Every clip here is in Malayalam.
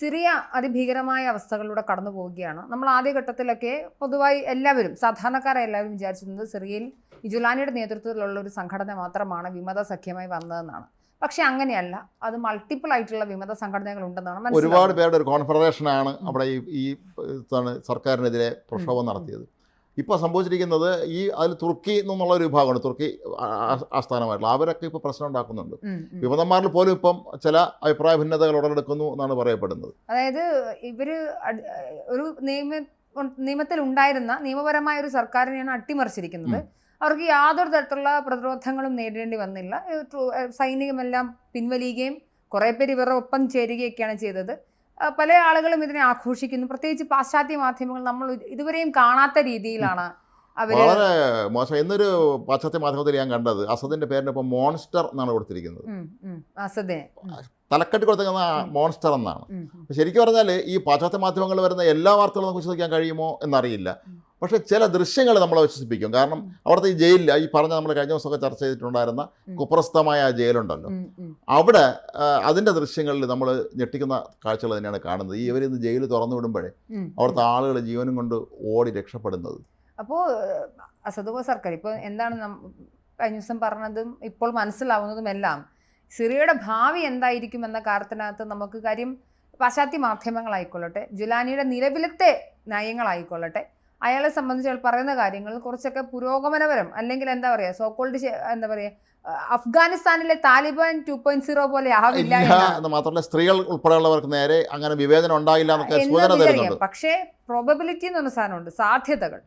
സിറിയ അതിഭീകരമായ അവസ്ഥകളിലൂടെ കടന്നു പോവുകയാണ്. നമ്മൾ ആദ്യഘട്ടത്തിലൊക്കെ പൊതുവായി എല്ലാവരും സാധാരണക്കാരെ എല്ലാവരും വിചാരിച്ചിരുന്നത് സിറിയയിൽ ഇജുലാനിയുടെ ജുലാനിയുടെ നേതൃത്വത്തിലുള്ള ഒരു സംഘടന മാത്രമാണ് വിമത സഖ്യമായി വന്നതെന്നാണ്. പക്ഷെ അങ്ങനെയല്ല. അത് മൾട്ടിപ്പിൾ ആയിട്ടുള്ള വിമത സംഘടനകൾ ഉണ്ടെന്നാണ് ഒരുപാട് പേരുടെ ഒരു കോൺഫെഡറേഷനാണ് അവിടെ ഈ സർക്കാരിനെതിരെ പ്രക്ഷോഭം നടത്തിയത്. ഇപ്പോൾ സംഭവിച്ചിരിക്കുന്നത് ഈ അതിൽ തുർക്കി എന്നുള്ള ഒരു വിഭാഗമാണ്. തുർക്കി ആസ്ഥാനമായിട്ടുള്ള അവരൊക്കെ ഇപ്പോൾ പ്രശ്നം ഉണ്ടാക്കുന്നുണ്ട്. വിമതന്മാരിൽ പോലും ഇപ്പം ചില അഭിപ്രായ ഭിന്നതകൾ ഉടലെടുക്കുന്നു എന്നാണ് പറയപ്പെടുന്നത്. അതായത് ഇവർ ഒരു നിയമ നിയമത്തിൽ ഉണ്ടായിരുന്ന നിയമപരമായ ഒരു സർക്കാരിനെയാണ് അട്ടിമറിച്ചിരിക്കുന്നത്. അവർക്ക് യാതൊരു തരത്തിലുള്ള പ്രതിരോധങ്ങളും നേരിടേണ്ടി വന്നില്ല. സൈനികമെല്ലാം പിൻവലിയുകയും കുറേ പേര് ഇവരുടെ ഒപ്പം ചേരുകയൊക്കെയാണ് ചെയ്തത്. പല ആളുകളും ഇതിനെ ആഘോഷിക്കുന്നു. പ്രത്യേകിച്ച് പാശ്ചാത്യ മാധ്യമങ്ങൾ നമ്മൾ ഇതുവരെയും കാണാത്ത രീതിയിലാണ് വളരെ മോശം. എന്നൊരു പാശ്ചാത്യ മാധ്യമത്തിൽ ഞാൻ കണ്ടത് അസദിന്റെ പേരിനൊപ്പം മോൺസ്റ്റർ എന്നാണ് കൊടുത്തിരിക്കുന്നത്. തലക്കെട്ട് കൊടുത്തിരിക്കുന്ന മോൺസ്റ്റർ എന്നാണ്. ശരിക്കും പറഞ്ഞാൽ ഈ പാശ്ചാത്യ മാധ്യമങ്ങൾ വരുന്ന എല്ലാ വാർത്തകളും നമുക്ക് വിശ്വസിക്കാൻ കഴിയുമോ എന്നറിയില്ല. പക്ഷേ ചില ദൃശ്യങ്ങൾ നമ്മളെ വിശ്വസിപ്പിക്കും കാരണം. അവിടുത്തെ ഈ ജയിലിൽ ഈ പറഞ്ഞ നമ്മൾ കഴിഞ്ഞ ദിവസമൊക്കെ ചർച്ച ചെയ്തിട്ടുണ്ടായിരുന്ന. കുപ്രസ്ഥമായ ആ ജയിലുണ്ടല്ലോ. അവിടെ അതിന്റെ അതിന്റെ ദൃശ്യങ്ങളിൽ നമ്മൾ ഞെട്ടിക്കുന്ന കാഴ്ചകൾ തന്നെയാണ് കാണുന്നത് ഈ ഇവരിന്ന് ജയിൽ തുറന്നു വിടുമ്പോഴേ അവിടുത്തെ ആളുകൾ ജീവനും കൊണ്ട് ഓടി രക്ഷപ്പെടുന്നത് അപ്പോൾ അസദുഖ സർക്കാർ ഇപ്പോൾ എന്താണ് കഴിഞ്ഞ ദിവസം പറഞ്ഞതും ഇപ്പോൾ മനസ്സിലാവുന്നതും എല്ലാം സിറിയയുടെ ഭാവി എന്തായിരിക്കും എന്ന കാര്യത്തിനകത്ത് നമുക്ക് കാര്യം പാശ്ചാത്യ മാധ്യമങ്ങളായിക്കൊള്ളട്ടെ ജുലാനിയുടെ നിലവിലത്തെ നയങ്ങളായിക്കൊള്ളട്ടെ അയാളെ സംബന്ധിച്ച് അയാൾ പറയുന്ന കാര്യങ്ങൾ കുറച്ചൊക്കെ പുരോഗമനപരം. അല്ലെങ്കിൽ എന്താ പറയുക സോക്കോൾഡ് എന്താ പറയുക അഫ്ഗാനിസ്ഥാനിലെ താലിബാൻ ടു പോയിന്റ് സീറോ പോലെ ആവില്ല ഇല്ല എന്ന് മാത്രമല്ല സ്ത്രീകൾ ഉൾപ്പെടെയുള്ളവർക്ക് നേരെ അങ്ങനെ വിവേചനം ഉണ്ടായില്ല എന്നൊക്കെ പക്ഷേ പ്രോബബിലിറ്റി എന്ന് പറഞ്ഞ സാധനമുണ്ട് സാധ്യതകൾ.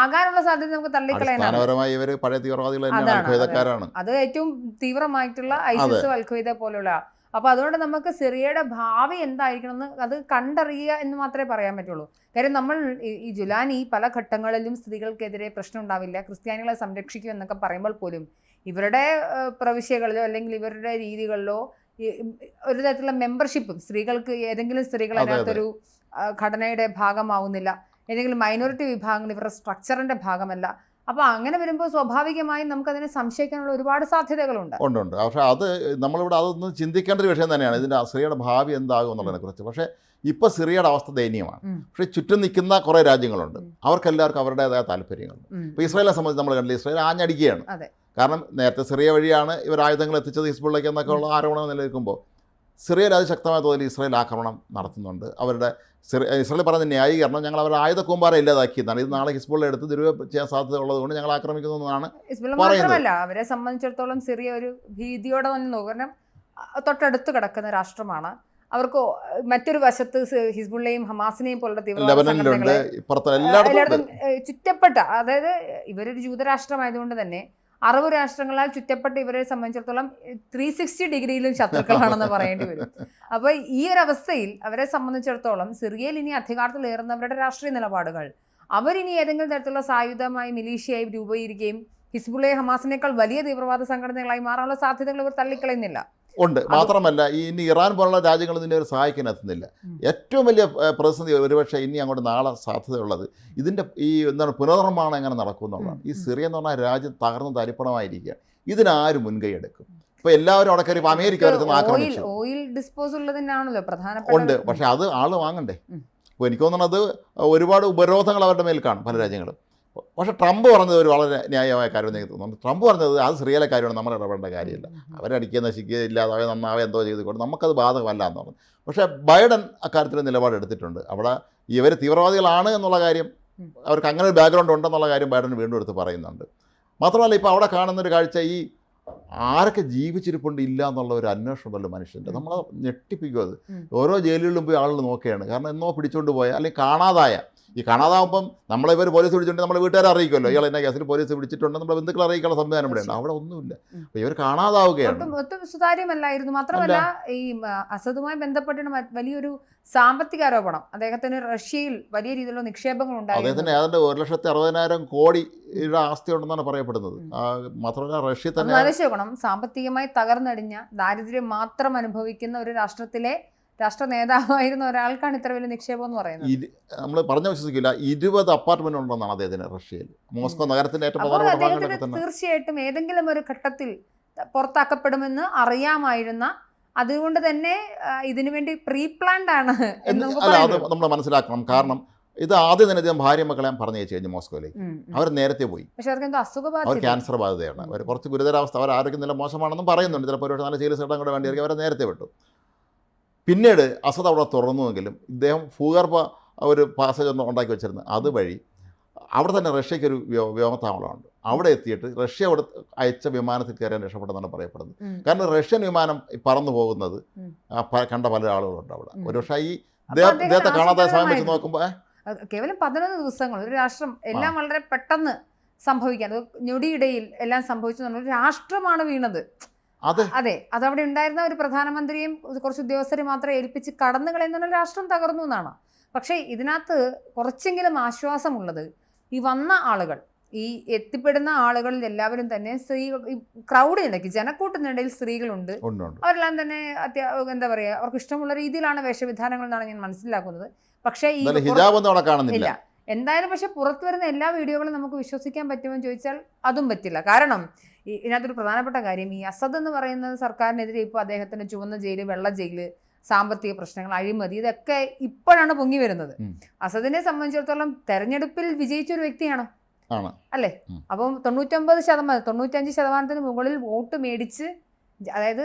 ആകാനുള്ള സാധ്യത നമുക്ക് തള്ളിക്കളയാനാണ്. ഇവർ പഴയ തീവ്രവാദികൾ അതാണ്, അത് ഏറ്റവും തീവ്രമായിട്ടുള്ള ഐസിസ് അൽഖ്വയ്ദ പോലുള്ള അപ്പൊ അതുകൊണ്ട് നമുക്ക് സിറിയയുടെ ഭാവി എന്തായിരിക്കണം എന്ന് അത് കണ്ടറിയുക എന്ന് മാത്രമേ പറയാൻ പറ്റുള്ളൂ. കാര്യം നമ്മൾ ഈ- ഈ ജുലാനി പല ഘട്ടങ്ങളിലും സ്ത്രീകൾക്കെതിരെ പ്രശ്നം ഉണ്ടാവില്ല ക്രിസ്ത്യാനികളെ സംരക്ഷിക്കും എന്നൊക്കെ പറയുമ്പോൾ പോലും ഇവരുടെ പ്രവിശ്യകളിലോ അല്ലെങ്കിൽ ഇവരുടെ രീതികളിലോ ഒരു തരത്തിലുള്ള മെമ്പർഷിപ്പും സ്ത്രീകൾക്ക് ഏതെങ്കിലും സ്ത്രീകൾ അതെ, അതെ. അതിനകത്തൊരു ഘടനയുടെ ഭാഗമാവുന്നില്ല. ഏതെങ്കിലും മൈനോറിറ്റി വിഭാഗങ്ങൾ ഇവരുടെ സ്ട്രക്ചറിന്റെ ഭാഗമല്ല. അപ്പൊ അങ്ങനെ വരുമ്പോൾ സ്വാഭാവികമായും നമുക്ക് അതിനെ സംശയിക്കാനുള്ള ഒരുപാട് സാധ്യതകളുണ്ട്. ഉണ്ട് ഉണ്ട്. പക്ഷെ അത് നമ്മളിവിടെ അതൊന്നും ചിന്തിക്കേണ്ട ഒരു വിഷയം തന്നെയാണ്. ഇതിന്റെ സിറിയയുടെ ഭാവി എന്താകും എന്നുള്ളതിനെ കുറിച്ച്. പക്ഷെ ഇപ്പോൾ സിറിയയുടെ അവസ്ഥ ദയനീയമാണ്. പക്ഷെ ചുറ്റും നിൽക്കുന്ന കുറേ രാജ്യങ്ങളുണ്ട്. അവർക്കെല്ലാവർക്കും അവരുടേതായ താല്പര്യങ്ങളുണ്ട്. ഇപ്പൊ ഇപ്പോൾ ഇസ്രായേലിനെ സംബന്ധിച്ച് നമ്മൾ കണ്ടില്ല ഇസ്രായേൽ ആഞ്ഞടിക്കുകയാണ്. അതെ. കാരണം നേരത്തെ സിറിയ വഴിയാണ് ഇവർ ആയുധങ്ങൾ എത്തിച്ചത് ഹിസ്ബുള്ളയ്ക്ക് എന്നൊക്കെ ഉള്ള ആരോപണം നിലനിൽക്കുമ്പോൾ സിറിയയിൽ അത് ശക്തമായ തോതിൽ ഇസ്രയേൽ ആക്രമണം നടത്തുന്നുണ്ട്. അവരുടെ ഇസ്രയേൽ പറഞ്ഞ ന്യായീകരണം ഞങ്ങൾ അവരുടെ ആയുധ കൂമ്പാര ഇല്ലാതാക്കിയതാണ്. ഇത് നാളെ ഹിസ്ബുള്ള എടുത്ത് ദുരുപയോഗം ചെയ്യാൻ സാധ്യത ഉള്ളതുകൊണ്ട് ഞങ്ങൾ ആക്രമിക്കുന്നു എന്നാണ് പറയുന്നത്. അവരെ സംബന്ധിച്ചിടത്തോളം സിറിയ ഒരു ഭീതിയോടെ തന്നെ നോക്കും. കാരണം തൊട്ടടുത്ത് കിടക്കുന്ന രാഷ്ട്രമാണ്. അവർക്ക് മറ്റൊരു വശത്ത് ഹിസ്ബുള്ളയും ഹമാസിനെയും പോലുള്ള തീവ്രവാദ എല്ലായിടത്തും ചുറ്റപ്പെട്ട അതായത് ഇവരൊരു ജൂതരാഷ്ട്രമായതുകൊണ്ട് തന്നെ അറബ് രാഷ്ട്രങ്ങളാൽ ചുറ്റപ്പെട്ട് ഇവരെ സംബന്ധിച്ചിടത്തോളം ത്രീ സിക്സ്റ്റി ഡിഗ്രിയിലും ശത്രുക്കളാണെന്ന് പറയേണ്ടി വരും. അപ്പോൾ ഈ ഒരു അവസ്ഥയിൽ അവരെ സംബന്ധിച്ചിടത്തോളം സിറിയയിൽ ഇനി അധികാരത്തിലേറുന്നവരുടെ രാഷ്ട്രീയ നിലപാടുകൾ അവരിനി ഏതെങ്കിലും തരത്തിലുള്ള സായുധമായി മിലീഷ്യയായി രൂപീകരിക്കുകയും ഹിസ്ബുള്ളയെ ഹമാസിനേക്കാൾ വലിയ തീവ്രവാദ സംഘടനകളായി മാറാനുള്ള സാധ്യതകൾ ഇവർ തള്ളിക്കളയുന്നില്ല. ഉണ്ട്. മാത്രമല്ല ഈ ഇനി ഇറാൻ പോലുള്ള രാജ്യങ്ങൾ ഇതിനെ ഒരു സഹായിക്കാൻ എത്തുന്നില്ല ഏറ്റവും വലിയ പ്രതിസന്ധി ഒരുപക്ഷെ ഇനി അങ്ങോട്ട് നാളെ സാധ്യതയുള്ളത് ഇതിന്റെ ഈ എന്താണ് പുനർനിർമ്മാണം എങ്ങനെ നടക്കും എന്നുള്ളതാണ് ഈ സിറിയ എന്ന് പറഞ്ഞാൽ രാജ്യം തകർന്ന് തരിപ്പണമായിരിക്കുക. ഇതിനാരും മുൻകൈ എടുക്കും? ഇപ്പൊ എല്ലാവരും അവിടെ കയറി അമേരിക്ക ഓയിൽ ആക്രമിച്ചു. ഓയിൽ ഡിസ്പോസ് ഉള്ളതിനാണല്ലോ ഉണ്ട്. പക്ഷെ അത് ആൾ വാങ്ങണ്ടേ. അപ്പോൾ എനിക്ക് തോന്നുന്നത് ഒരുപാട് ഉപരോധങ്ങൾ അവരുടെ മേൽ കാണും പല രാജ്യങ്ങളും. പക്ഷേ ട്രംപ് പറഞ്ഞത് ഒരു വളരെ ന്യായമായ കാര്യമെന്ന് എനിക്ക് തോന്നുന്നു. ട്രംപ് പറഞ്ഞത് അത് സിറിയയിലെ കാര്യമാണ് നമ്മൾ ഇടപെടേണ്ട കാര്യമില്ല അവരടിക്കുക നശിക്കുക ഇല്ലാതാവെ നന്നാവെ എന്തോ ചെയ്തുകൊണ്ട് നമുക്കത് ബാധകമല്ല എന്ന് പറഞ്ഞു. പക്ഷേ ബൈഡൻ അക്കാര്യത്തിൽ നിലപാടെടുത്തിട്ടുണ്ട് അവിടെ ഇവർ തീവ്രവാദികളാണ് എന്നുള്ള കാര്യം. അവർക്ക് അങ്ങനെ ഒരു ബാക്ക്ഗ്രൗണ്ട് ഉണ്ടെന്നുള്ള കാര്യം ബൈഡൻ വീണ്ടും എടുത്ത് പറയുന്നുണ്ട്. മാത്രമല്ല ഇപ്പോൾ അവിടെ കാണുന്നൊരു കാഴ്ച ഈ ആരൊക്കെ ജീവിച്ചിരിപ്പുണ്ട് ഇല്ല എന്നുള്ള ഒരു അന്വേഷണം ഉണ്ടല്ലോ മനുഷ്യന്റെ. നമ്മളെ ഞെട്ടിപ്പിക്കും അത് ഓരോ ജയിലുകളിലും പോയി ആളുകൾ നോക്കുകയാണ്. കാരണം എന്നോ പിടിച്ചുകൊണ്ട് പോയ അല്ലെങ്കിൽ കാണാതായ ഈ കാണാതാവുമ്പം നമ്മളെ ഇവർ പോലീസ് വിളിച്ചിട്ടുണ്ട് നമ്മളെ വീട്ടുകാരെ അറിയിക്കുമല്ലോ. ഇയാൾ എന്നെ കേസിൽ പോലീസ് വിളിച്ചിട്ടുണ്ട് നമ്മളെ ബന്ധുക്കളെ അറിയിക്കാനുള്ള സംവിധാനം ഇവിടെ ഉണ്ട് അവിടെ ഒന്നുമില്ല. അപ്പോൾ ഇവർ കാണാതാവുകയാണ്. ഒട്ടും സുതാര്യമല്ലായിരുന്നു. മാത്രമല്ല ഈ അസദുമായി ബന്ധപ്പെട്ട് വലിയൊരു സാമ്പത്തിക ആരോപണം. അദ്ദേഹത്തിന് റഷ്യയിൽ വലിയ രീതിയിലുള്ള നിക്ഷേപങ്ങൾ ഉണ്ടായി അദ്ദേഹത്തിന് ഏതാണ്ട് ഒരു ലക്ഷത്തി അറുപതിനായിരം കോടിയുടെ ആസ്തി ഉണ്ടെന്നാണ് പറയപ്പെടുന്നത്. മാത്രമല്ല റഷ്യ തന്നെ സാമ്പത്തികമായി തകർന്നടിഞ്ഞ ദാരിദ്ര്യം മാത്രം അനുഭവിക്കുന്ന ഒരു രാഷ്ട്രത്തിലെ രാഷ്ട്ര നേതാവായിരുന്ന ഒരാൾക്കാണ് ഇത്ര വലിയ നിക്ഷേപം എന്ന് പറയുന്നത്. നമ്മൾ പറഞ്ഞു വിശ്വസിക്കില്ല. ഇരുപത് അപ്പാർട്ട്മെന്റ് ഉണ്ടെന്നാണ് അദ്ദേഹത്തിന് റഷ്യയിൽ. മോസ്കോ നഗരത്തിന്റെ ഏറ്റവും തീർച്ചയായിട്ടും ഏതെങ്കിലും ഒരു ഘട്ടത്തിൽ പുറത്താക്കപ്പെടുമെന്ന് അറിയാമായിരുന്ന അതുകൊണ്ട് തന്നെ ഇതിനു വേണ്ടി പ്രീ പ്ലാൻഡ് ആണ് അല്ല അത് നമ്മൾ മനസ്സിലാക്കണം. കാരണം ഇത് ആദ്യം തന്നെ ഇദ്ദേഹം ഭാര്യ മക്കളെ പറഞ്ഞു അയച്ചു കഴിഞ്ഞു മോസ്കോയിലേക്ക്. അവർ നേരത്തെ പോയി. അവർ ക്യാൻസർ ബാധിതയാണ്. അവർ കുറച്ച് ഗുരുതരാവസ്ഥ അവർ ആരോഗ്യം നല്ല മോശമാണെന്നും പറയുന്നുണ്ട്. ചിലപ്പോൾ ഒരു നല്ല ചികിത്സ കൂടെ വേണ്ടിയിരിക്കും അവരെ നേരത്തെ വിട്ടു. പിന്നീട് അസദ് അവിടെ തുറന്നുവെങ്കിലും ഇദ്ദേഹം ഭൂഗർഭ ഒരു പാസേജ് ഒന്ന് ഉണ്ടാക്കി വെച്ചിരുന്നു. അതുവഴി അവിടെ തന്നെ റഷ്യയ്ക്ക് ഒരു വ്യോ- വ്യോമത്താവളമുണ്ട്. അവിടെ എത്തിയിട്ട് റഷ്യ അവിടെ അയച്ച വിമാനത്തിൽ കയറാൻ രക്ഷപ്പെട്ടെന്നാണ് പറയപ്പെടുന്നത്. കാരണം റഷ്യൻ വിമാനം പറന്നു പോകുന്നത് കണ്ട പല ആളുകളുണ്ട് അവിടെ. ഒരു പക്ഷേ ഈ ഇദ്ദേഹത്തെ കാണാത്ത സമയം വെച്ച് നോക്കുമ്പോൾ കേവലം പതിനൊന്ന് ദിവസങ്ങൾ ഒരു രാഷ്ട്രം എല്ലാം വളരെ പെട്ടെന്ന് സംഭവിക്കാൻ ഞൊടിയിടയിൽ എല്ലാം സംഭവിച്ചു രാഷ്ട്രമാണ് വീണത്. അത് അതെ അതവിടെ ഉണ്ടായിരുന്ന ഒരു പ്രധാനമന്ത്രിയും കുറച്ച് ഉദ്യോഗസ്ഥരെ മാത്രം ഏൽപ്പിച്ച് കടന്നു കളയുന്ന രാഷ്ട്രം തകർന്നു എന്നാണ്. പക്ഷേ ഇതിനകത്ത് കുറച്ചെങ്കിലും ആശ്വാസമുള്ളത് ഈ വന്ന ആളുകൾ ഈ എത്തിപ്പെടുന്ന ആളുകളിൽ എല്ലാവരും തന്നെ സ്ത്രീകൾ ഈ ക്രൗഡിനിടയ്ക്ക് ജനക്കൂട്ടത്തിനിടയിൽ സ്ത്രീകളുണ്ട്. അവരെല്ലാം തന്നെ അത്യാ എന്താ പറയുക അവർക്ക് ഇഷ്ടമുള്ള രീതിയിലാണ് വേഷവിധാനങ്ങൾ എന്നാണ് ഞാൻ മനസ്സിലാക്കുന്നത്. പക്ഷേ ഈ ഇല്ല. എന്തായാലും പക്ഷെ പുറത്തു വരുന്ന എല്ലാ വീഡിയോകളും നമുക്ക് വിശ്വസിക്കാൻ പറ്റുമെന്ന് ചോദിച്ചാൽ അതും പറ്റില്ല. കാരണം ഇതിനകത്തൊരു പ്രധാനപ്പെട്ട കാര്യം ഈ അസദ് എന്ന് പറയുന്നത് സർക്കാരിനെതിരെ ഇപ്പോൾ അദ്ദേഹത്തിന്റെ ചുവന്ന ജയിൽ വെള്ള ജയിൽ സാമ്പത്തിക പ്രശ്നങ്ങൾ അഴിമതി ഇതൊക്കെ ഇപ്പോഴാണ് പൊങ്ങി വരുന്നത്. അസദിനെ സംബന്ധിച്ചിടത്തോളം തെരഞ്ഞെടുപ്പിൽ വിജയിച്ച ഒരു വ്യക്തിയാണ് അല്ലേ. അപ്പം തൊണ്ണൂറ്റൊമ്പത് ശതമാനം തൊണ്ണൂറ്റഞ്ച് ശതമാനത്തിന് മുകളിൽ വോട്ട് മേടിച്ച് അതായത്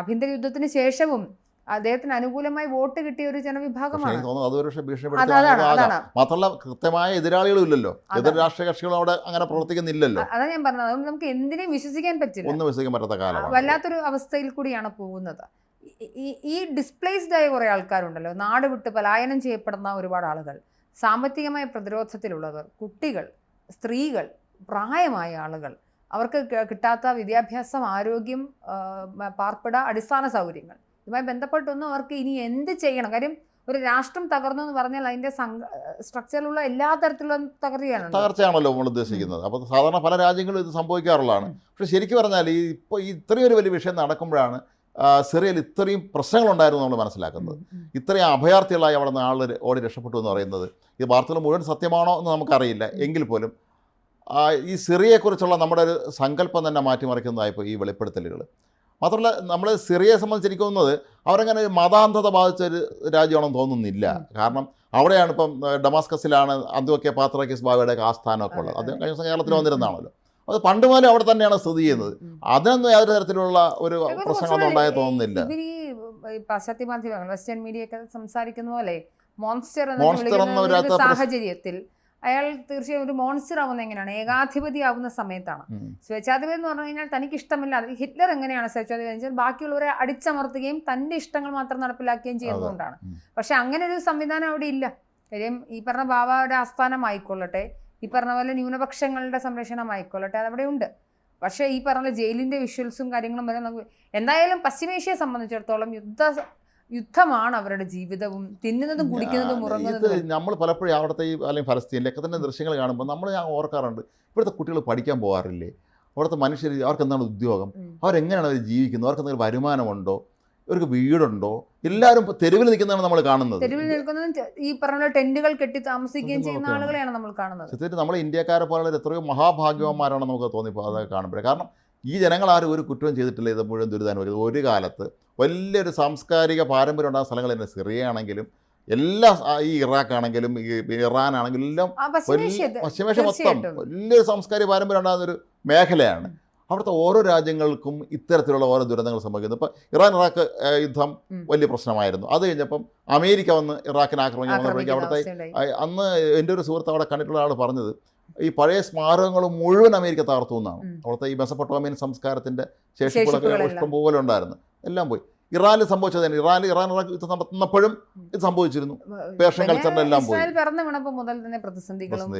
ആഭ്യന്തര യുദ്ധത്തിന് ശേഷവും അദ്ദേഹത്തിന് അനുകൂലമായി വോട്ട് കിട്ടിയ ഒരു ജനവിഭാഗമാണ്. അതാണ് മാത്രമല്ല കൃത്യമായ എതിരാളികളും ഇല്ലല്ലോ. എതിർ രാഷ്ട്രീയ കക്ഷികളും അവിടെ അങ്ങനെ പ്രവർത്തിക്കുന്നില്ലല്ലോ. അ- അതാ ഞാൻ പറഞ്ഞത്. അതുകൊണ്ട് നമുക്ക് എന്തിനേയും വിശ്വസിക്കാൻ പറ്റില്ല. ഒന്നും വിശ്വസിക്കാൻ പറ്റാത്ത കാലമാണ്. വല്ലാത്തൊരു അവസ്ഥയിൽ കൂടിയാണ് പോകുന്നത്. ഈ- ഡിസ്പ്ലേസ്ഡ് ആയ കുറേ ആൾക്കാരുണ്ടല്ലോ. നാട് വിട്ട് പലായനം ചെയ്യപ്പെടുന്ന ഒരുപാട് ആളുകൾ. സാമ്പത്തികമായ പ്രതിരോധത്തിലുള്ളവർ കുട്ടികൾ സ്ത്രീകൾ പ്രായമായ ആളുകൾ. അവർക്ക് കിട്ടാത്ത വിദ്യാഭ്യാസം ആരോഗ്യം പാർപ്പിട അടിസ്ഥാന സൗകര്യങ്ങൾ. ഇതുമായി ബന്ധപ്പെട്ടൊന്നും. അവർക്ക് ഇനി എന്ത് ചെയ്യണം? കാര്യം ഒരു രാഷ്ട്രം തകർന്നു എന്ന് പറഞ്ഞാൽ അതിന്റെ സ്ട്രക്ചറിലുള്ള എല്ലാ തരത്തിലുള്ള തകർച്ചയാണ് തകർച്ചയാണല്ലോ നമ്മൾ ഉദ്ദേശിക്കുന്നത്. അപ്പോൾ സാധാരണ പല രാജ്യങ്ങളും ഇത് സംഭവിക്കാറുള്ളതാണ്. പക്ഷേ ശരിക്കും പറഞ്ഞാൽ ഈ ഇപ്പോൾ ഇത്രയും ഒരു വലിയ വിഷയം നടക്കുമ്പോഴാണ് സിറിയയിൽ ഇത്രയും പ്രശ്നങ്ങളുണ്ടായിരുന്നു നമ്മൾ മനസ്സിലാക്കുന്നത്. ഇത്രയും അഭയാർത്ഥികളായി അവിടെ നിന്ന് ആൾ ഓടി രക്ഷപ്പെട്ടു എന്ന് പറയുന്നത് ഇത് വാർത്തകൾ മുഴുവൻ സത്യമാണോ എന്ന് നമുക്കറിയില്ല. എങ്കിൽ പോലും ഈ സിറിയയെക്കുറിച്ചുള്ള നമ്മുടെ ഒരു സങ്കല്പം തന്നെ മാറ്റിമറിക്കുന്നതായിപ്പോൾ ഈ വെളിപ്പെടുത്തലുകൾ. മാത്രമല്ല നമ്മൾ സിറിയയെ സംബന്ധിച്ച് എനിക്ക് തോന്നുന്നത് അവരങ്ങനെ ഒരു മതാന്ധത ബാധിച്ച ഒരു രാജ്യമാണെന്ന് തോന്നുന്നില്ല. കാരണം അവിടെയാണ് ഇപ്പം ഡമാസ്കസിലാണ് അന്തുവക്കെ പാത്രക്കിസ് ബാബയുടെ ആസ്ഥാനമൊക്കെ ഉള്ളത്. അദ്ദേഹം കഴിഞ്ഞ ദിവസം കേരളത്തിൽ വന്നിരുന്നതാണല്ലോ അത് പണ്ട് മുതലേ അവിടെ തന്നെയാണ് സ്ഥിതി ചെയ്യുന്നത്. അതിനൊന്നും യാതൊരു തരത്തിലുള്ള ഒരു പ്രശ്നങ്ങളൊന്നും ഉണ്ടായി തോന്നുന്നില്ല. പാശ്ചാത്യ മാധ്യമങ്ങൾ വെസ്റ്റേൺ മീഡിയ ഒക്കെ സംസാരിക്കുന്ന പോലെ മോൺസ്റ്റർ എന്ന സാഹചര്യത്തിൽ അയാൾ തീർച്ചയായും ഒരു മോൺസ്റ്റർ ആവുന്ന എങ്ങനെയാണ്? ഏകാധിപതി ആവുന്ന സമയത്താണ്. സ്വേച്ഛാധിപതി എന്ന് പറഞ്ഞു കഴിഞ്ഞാൽ തനിക്ക് ഇഷ്ടമില്ല. അത് ഹിറ്റ്ലർ എങ്ങനെയാണ് സ്വേച്ഛാധിപതി എന്ന് വെച്ചാൽ ബാക്കിയുള്ളവരെ അടിച്ചമർത്തുകയും തന്റെ ഇഷ്ടങ്ങൾ മാത്രം നടപ്പിലാക്കുകയും ചെയ്യുന്നതുകൊണ്ടാണ്. പക്ഷെ അങ്ങനെ ഒരു സംവിധാനം അവിടെ ഇല്ല. കാര്യം ഈ പറഞ്ഞ ബാബയുടെ ആസ്ഥാനമായിക്കൊള്ളട്ടെ ഈ പറഞ്ഞ പോലെ ന്യൂനപക്ഷങ്ങളുടെ സംരക്ഷണം സംരക്ഷണമായിക്കൊള്ളട്ടെ അതവിടെ ഉണ്ട്. പക്ഷേ ഈ പറഞ്ഞ ജയിലിന്റെ വിഷ്വൽസും കാര്യങ്ങളും വരെ നമുക്ക് എന്തായാലും പശ്ചിമേഷ്യയെ സംബന്ധിച്ചിടത്തോളം യുദ്ധ യുദ്ധമാണ് അവരുടെ ജീവിതവും. തിന്നുന്നതും കുടിക്കുന്നതും ഉറങ്ങുന്നതും. നമ്മൾ പലപ്പോഴും അവിടുത്തെ ഈ അല്ലെങ്കിൽ ഫലസ്തീനിലൊക്കെ തന്നെ ദൃശ്യങ്ങൾ കാണുമ്പോൾ നമ്മൾ ഞാൻ ഓർക്കാറുണ്ട് ഇവിടുത്തെ കുട്ടികൾ പഠിക്കാൻ പോകാറില്ലേ? അവിടുത്തെ മനുഷ്യർ അവർക്ക് എന്താണ് ഉദ്യോഗം. അവരെങ്ങനെയാണ് അവർ ജീവിക്കുന്നത്? അവർക്ക് എന്തെങ്കിലും വരുമാനമുണ്ടോ? ഇവർക്ക് വീടുണ്ടോ? എല്ലാവരും തെരുവിൽ നിൽക്കുന്നതാണ് നമ്മൾ കാണുന്നത്. തെരുവിൽ നിൽക്കുന്നതും ഈ പറഞ്ഞ ടെന്റുകൾ കെട്ടി താമസിക്കുകയും ചെയ്യുന്ന. ആളുകളെയാണ് നമ്മൾ കാണുന്നത്. സത്യത്തിൽ നമ്മൾ ഇന്ത്യക്കാരെ പോലെ എത്രയോ മഹാഭാഗ്യവന്മാരാണ് നമുക്ക് തോന്നിപ്പോൾ അതൊക്കെ കാണുമ്പോൾ കാരണം ഈ ജനങ്ങൾ ആരും ഒരു കുറ്റവും ചെയ്തിട്ടില്ല ഇത് മുഴുവൻ ദുരിതാനുഭവിച്ചത് ഒരു കാലത്ത്. വലിയൊരു സാംസ്കാരിക പാരമ്പര്യം ഉണ്ടാകുന്ന സ്ഥലങ്ങൾ തന്നെ. സിറിയ ആണെങ്കിലും എല്ലാ ഈ ഇറാഖ് ആണെങ്കിലും ഈ ഇറാൻ ആണെങ്കിലും എല്ലാം പശ്ചിമേഷ്യ മൊത്തം വലിയൊരു സാംസ്കാരിക പാരമ്പര്യം ഉണ്ടാകുന്ന ഒരു മേഖലയാണ്. അവിടുത്തെ ഓരോ രാജ്യങ്ങൾക്കും ഇത്തരത്തിലുള്ള ഓരോ ദുരന്തങ്ങൾ സംഭവിക്കുന്നു. ഇപ്പോൾ ഇറാൻ ഇറാഖ് യുദ്ധം വലിയ പ്രശ്നമായിരുന്നു. അത് കഴിഞ്ഞപ്പം അമേരിക്ക വന്ന് ഇറാഖിനെ ആക്രമിക്കാൻ വന്നപ്പോഴേക്കും അവിടുത്തെ അന്ന് എന്റെ ഒരു സുഹൃത്ത് അവിടെ കണ്ടിട്ടുള്ള ആൾ പറഞ്ഞത് ഈ പഴയ സ്മാരകങ്ങൾ മുഴുവൻ അമേരിക്ക തകർത്തു എന്നാണ്. അവിടുത്തെ ഈ മെസപ്പൊട്ടോമിയൻ സംസ്കാരത്തിന്റെ ശേഷിപ്പുകളൊക്കെ. ഇഷ്ടം പോലെ ഉണ്ടായിരുന്നു. എല്ലാം പോയി. ഇറാനിൽ സംഭവിച്ചത് തന്നെ. ഇറാനിൽ ഇറാൻ ഇറാഖ് യുദ്ധം നടത്തുന്നപ്പോഴും ഇത് സംഭവിച്ചിരുന്നു. പേർഷ്യൻ പിന്നെ കൾച്ചറിന്റെ എല്ലാം പോയി. മുതൽ തന്നെ പ്രതിസന്ധികളും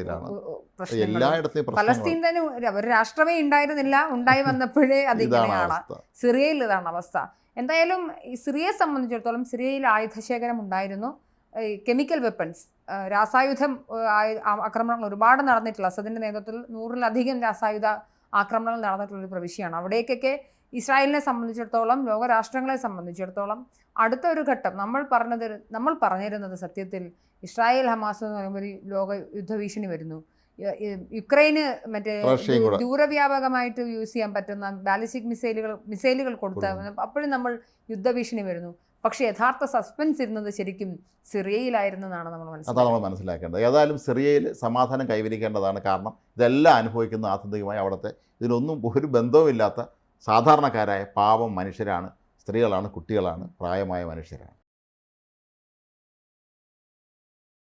എല്ലായിടത്തെയും ഫലസ്തീൻ തന്നെ ഒരു- രാഷ്ട്രമേ ഉണ്ടായിരുന്നില്ല. ഉണ്ടായി വന്നപ്പോഴേ അത് സിറിയയിൽ ഇതാണ് അവസ്ഥ. എന്തായാലും സിറിയയെ സംബന്ധിച്ചിടത്തോളം സിറിയയിൽ ആയുധശേഖരം ഉണ്ടായിരുന്നു. കെമിക്കൽ വെപ്പൺസ് രാസായുധം ആക്രമണങ്ങൾ ഒരുപാട് നടന്നിട്ടുള്ള അസദിന്റെ നേതൃത്വത്തിൽ നൂറിലധികം രാസായുധ ആക്രമണങ്ങൾ നടന്നിട്ടുള്ള ഒരു പ്രവിശ്യയാണ്. അവിടേക്കൊക്കെ ഇസ്രായേലിനെ സംബന്ധിച്ചിടത്തോളം ലോകരാഷ്ട്രങ്ങളെ സംബന്ധിച്ചിടത്തോളം അടുത്ത ഒരു ഘട്ടം നമ്മൾ പറഞ്ഞത് നമ്മൾ പറഞ്ഞിരുന്നത് സത്യത്തിൽ ഇസ്രായേൽ ഹമാസ് എന്ന് പറയുമ്പോൾ ഒരു ലോക യുദ്ധഭീഷണി വരുന്നു. യുക്രൈന് മറ്റേ ദൂരവ്യാപകമായിട്ട് യൂസ് ചെയ്യാൻ പറ്റുന്ന ബാലിസ്റ്റിക് മിസൈലുകൾ മിസൈലുകൾ കൊടുത്ത അപ്പോഴും നമ്മൾ യുദ്ധഭീഷണി വരുന്നു. പക്ഷേ യഥാർത്ഥ സസ്പെൻസ് ഇരുന്നത് ശരിക്കും സിറിയയിലായിരുന്നു എന്നാണ് നമ്മൾ അതാണ് മനസ്സിലാക്കുന്നത് നമ്മൾ മനസ്സിലാക്കേണ്ടത്. ഏതായാലും സിറിയയിൽ സമാധാനം കൈവരിക്കേണ്ടതാണ് കാരണം ഇതെല്ലാം അനുഭവിക്കുന്ന ആത്യന്തികമായി അവിടുത്തെ ഇതിനൊന്നും ഒരു ബന്ധവുമില്ലാത്ത സാധാരണക്കാരായ പാവം മനുഷ്യരാണ് സ്ത്രീകളാണ് കുട്ടികളാണ് പ്രായമായ മനുഷ്യരാണ്.